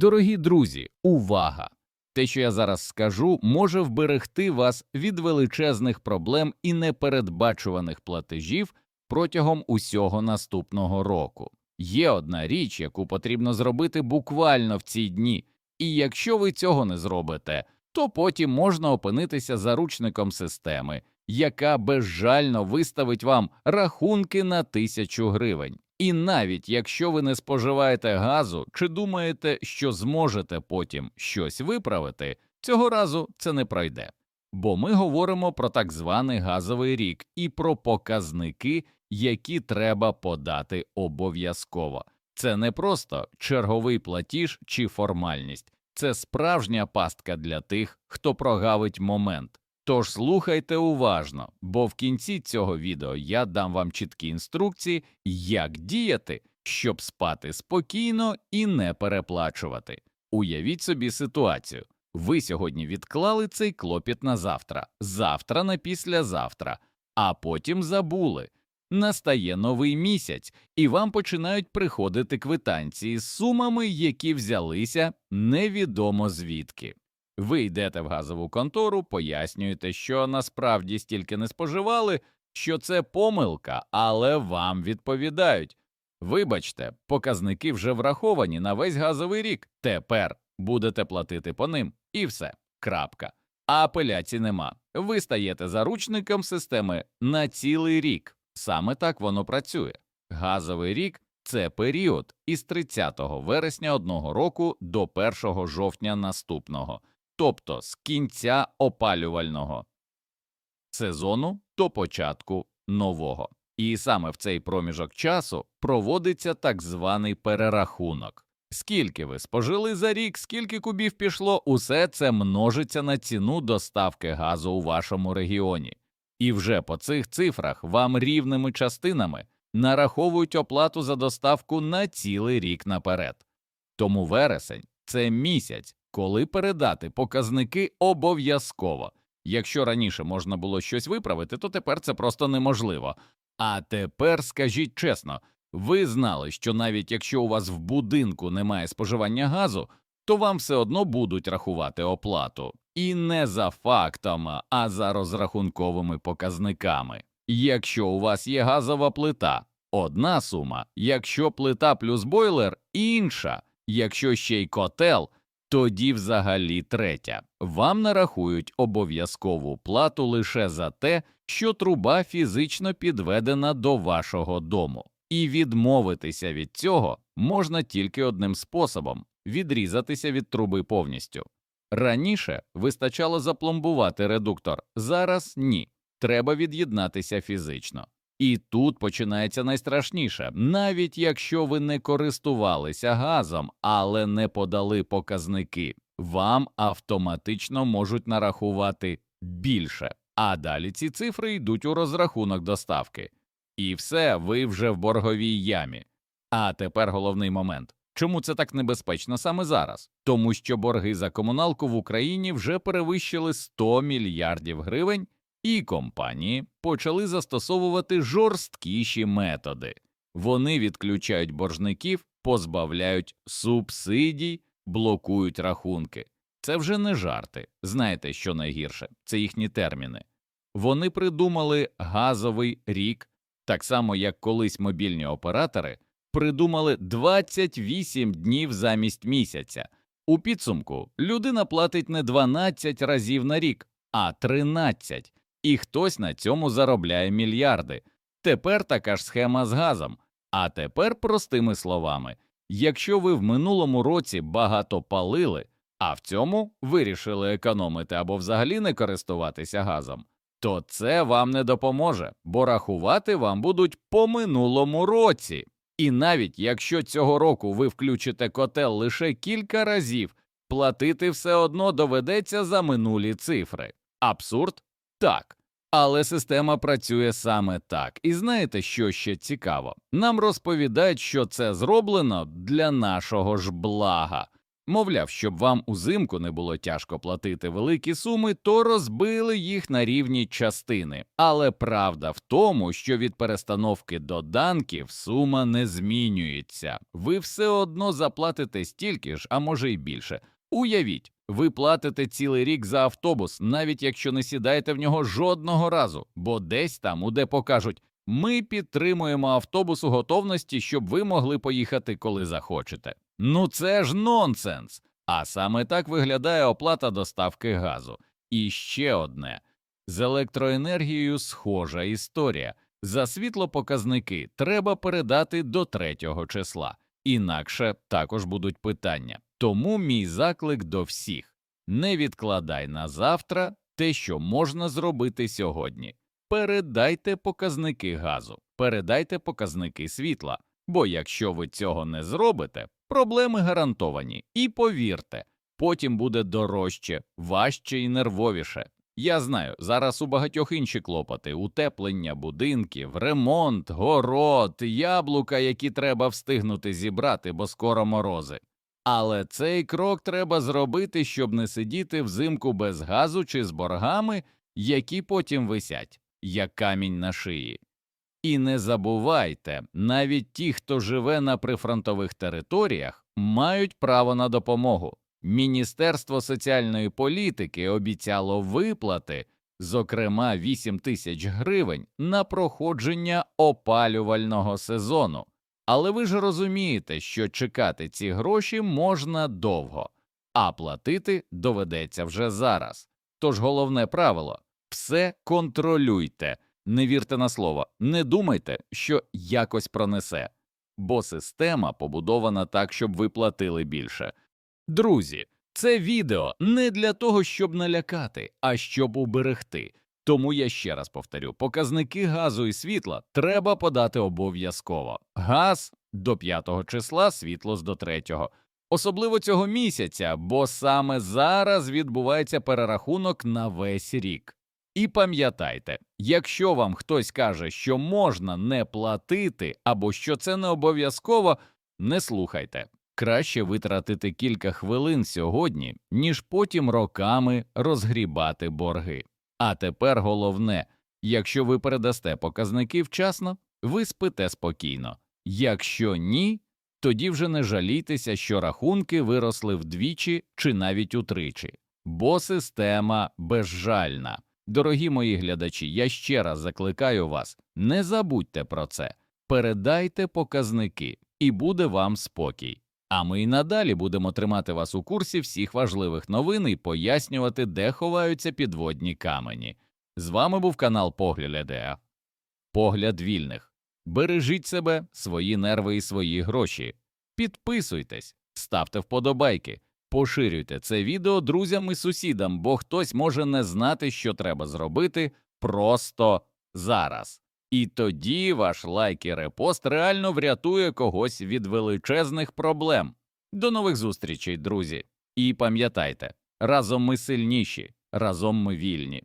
Дорогі друзі, увага! Те, що я зараз скажу, може вберегти вас від величезних проблем і непередбачуваних платежів протягом усього наступного року. Є одна річ, яку потрібно зробити буквально в ці дні, і якщо ви цього не зробите, то потім можна опинитися заручником системи, яка безжально виставить вам рахунки на тисячу гривень. І навіть якщо ви не споживаєте газу чи думаєте, що зможете потім щось виправити, цього разу це не пройде. Бо ми говоримо про так званий газовий рік і про показники, які треба подати обов'язково. Це не просто черговий платіж чи формальність, це справжня пастка для тих, хто прогавить момент. Тож слухайте уважно, бо в кінці цього відео я дам вам чіткі інструкції, як діяти, щоб спати спокійно і не переплачувати. Уявіть собі ситуацію. Ви сьогодні відклали цей клопіт на завтра, завтра на післязавтра, а потім забули. Настає новий місяць, і вам починають приходити квитанції з сумами, які взялися невідомо звідки. Ви йдете в газову контору, пояснюєте, що насправді стільки не споживали, що це помилка, але вам відповідають. Вибачте, показники вже враховані на весь газовий рік. Тепер будете платити по ним, і все. Крапка. А апеляцій нема. Ви стаєте заручником системи на цілий рік. Саме так воно працює. Газовий рік це період із 30 вересня одного року до 1 жовтня наступного, тобто з кінця опалювального сезону до початку нового. І саме в цей проміжок часу проводиться так званий перерахунок. Скільки ви спожили за рік, скільки кубів пішло, усе це множиться на ціну доставки газу у вашому регіоні. І вже по цих цифрах вам рівними частинами нараховують оплату за доставку на цілий рік наперед. Тому вересень це місяць, коли передати показники обов'язково. Якщо раніше можна було щось виправити, то тепер це просто неможливо. А тепер скажіть чесно, ви знали, що навіть якщо у вас в будинку немає споживання газу, то вам все одно будуть рахувати оплату. І не за фактами, а за розрахунковими показниками. Якщо у вас є газова плита, одна сума, якщо плита плюс бойлер інша, якщо ще й котел, тоді взагалі третя. Вам нарахують обов'язкову плату лише за те, що труба фізично підведена до вашого дому. І відмовитися від цього можна тільки одним способом відрізатися від труби повністю. Раніше вистачало запломбувати редуктор, зараз ні. Треба від'єднатися фізично. І тут починається найстрашніше, навіть якщо ви не користувалися газом, але не подали показники, вам автоматично можуть нарахувати більше, а далі ці цифри йдуть у розрахунок доставки. І все, ви вже в борговій ямі. А тепер головний момент. Чому це так небезпечно саме зараз? Тому що борги за комуналку в Україні вже перевищили 100 мільярдів гривень, і компанії почали застосовувати жорсткіші методи. Вони відключають боржників, позбавляють субсидій, блокують рахунки. Це вже не жарти. Знаєте, що найгірше? Це їхні терміни. Вони придумали газовий рік, так само як колись мобільні оператори придумали 28 днів замість місяця. У підсумку людина платить не 12 разів на рік, а 13, і хтось на цьому заробляє мільярди. Тепер така ж схема з газом. А тепер простими словами, якщо ви в минулому році багато палили, а в цьому вирішили економити або взагалі не користуватися газом, то це вам не допоможе, бо рахувати вам будуть по минулому році. І навіть якщо цього року ви включите котел лише кілька разів, платити все одно доведеться за минулі цифри. Абсурд? Так. Але система працює саме так. І знаєте, що ще цікаво? Нам розповідають, що це зроблено для нашого ж блага. Мовляв, щоб вам узимку не було тяжко платити великі суми, то розбили їх на рівні частини. Але правда в тому, що від перестановки доданків сума не змінюється. Ви все одно заплатите стільки ж, а може й більше. Уявіть, ви платите цілий рік за автобус, навіть якщо не сідаєте в нього жодного разу, бо десь там, у депо кажуть, ми підтримуємо автобус у готовності, щоб ви могли поїхати, коли захочете. Ну це ж нонсенс. А саме так виглядає оплата доставки газу. І ще одне з електроенергією схожа історія. За світлопоказники треба передати до третього числа, інакше також будуть питання. Тому мій заклик до всіх не відкладай на завтра те, що можна зробити сьогодні. Передайте показники газу, передайте показники світла, бо якщо ви цього не зробите, проблеми гарантовані. І повірте, потім буде дорожче, важче і нервовіше. Я знаю, зараз у багатьох інші клопоти утеплення будинків, ремонт, город, яблука, які треба встигнути зібрати, бо скоро морози. Але цей крок треба зробити, щоб не сидіти взимку без газу чи з боргами, які потім висять, як камінь на шиї. І не забувайте, навіть ті, хто живе на прифронтових територіях, мають право на допомогу. Міністерство соціальної політики обіцяло виплати, зокрема 8 тисяч гривень, на проходження опалювального сезону. Але ви ж розумієте, що чекати ці гроші можна довго, а платити доведеться вже зараз. Тож головне правило все контролюйте, не вірте на слово, не думайте, що якось пронесе, бо система побудована так, щоб ви платили більше. Друзі, це відео не для того, щоб налякати, а щоб уберегти. Тому я ще раз повторю: показники газу і світла треба подати обов'язково. Газ до 5 числа, світло до 3. Особливо цього місяця, бо саме зараз відбувається перерахунок на весь рік. І пам'ятайте, якщо вам хтось каже, що можна не платити або що це не обов'язково, не слухайте. Краще витратити кілька хвилин сьогодні, ніж потім роками розгрібати борги. А тепер головне, якщо ви передасте показники вчасно, ви спите спокійно. Якщо ні, тоді вже не жалійтеся, що рахунки виросли вдвічі чи навіть утричі, бо система безжальна. Дорогі мої глядачі, я ще раз закликаю вас, не забудьте про це, передайте показники, і буде вам спокій. А ми й надалі будемо тримати вас у курсі всіх важливих новин і пояснювати, де ховаються підводні камені. З вами був канал Погляд Погляд вільних. Бережіть себе, свої нерви і свої гроші. Підписуйтесь, ставте вподобайки, поширюйте це відео друзям і сусідам, бо хтось може не знати, що треба зробити просто зараз. І тоді ваш лайк і репост реально врятує когось від величезних проблем. До нових зустрічей, друзі. І пам'ятайте, разом ми сильніші, разом ми вільні.